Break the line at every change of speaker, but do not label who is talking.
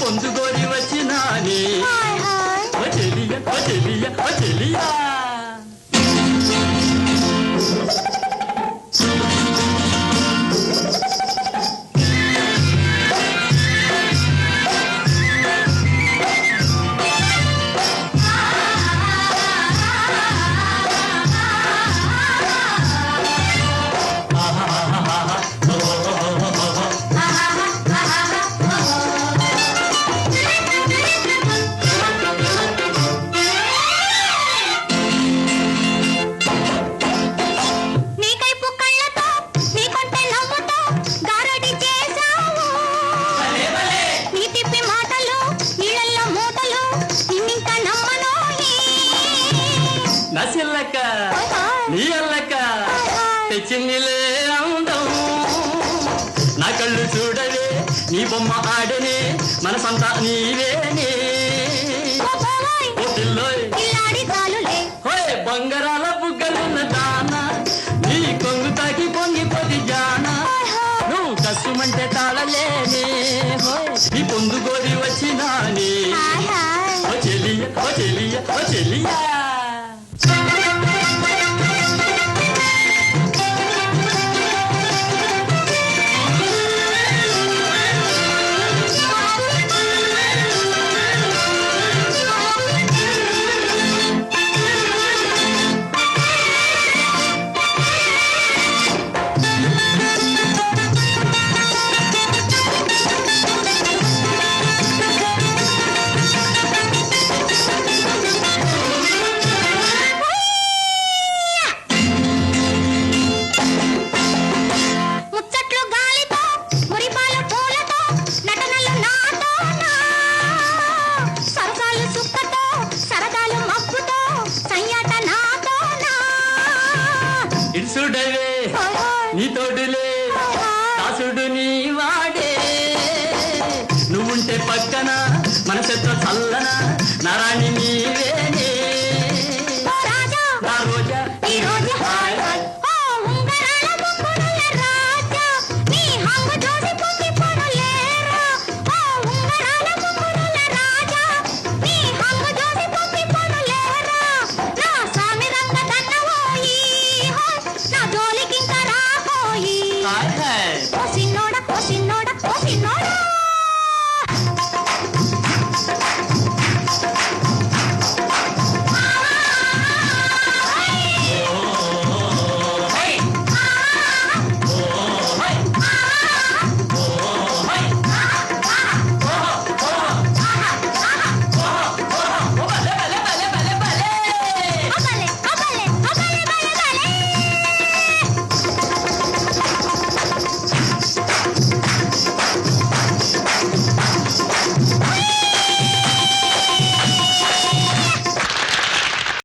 పొందుకొని వచ్చినా నీ వచ్చేది వచ్చేది వచ్చేది
నసిల్లక నీ అల్లక తెచ్చిందిలే అందం. నా కళ్ళు చూడలే నీ బొమ్మ ఆడనే మనసంతా నీవేనే. బంగారాల బుగ్గలున్న దాన నీ కొంగు తాకి పొంగి పొది జానా. నువ్వు కష్టమంటే తాళలేనే. ఇన్సుడవే నీ తోడులే దాసుడు నీ వాడే నువ్వుంటే పక్కన మనసెత్త చల్లన నరాణి నీవే.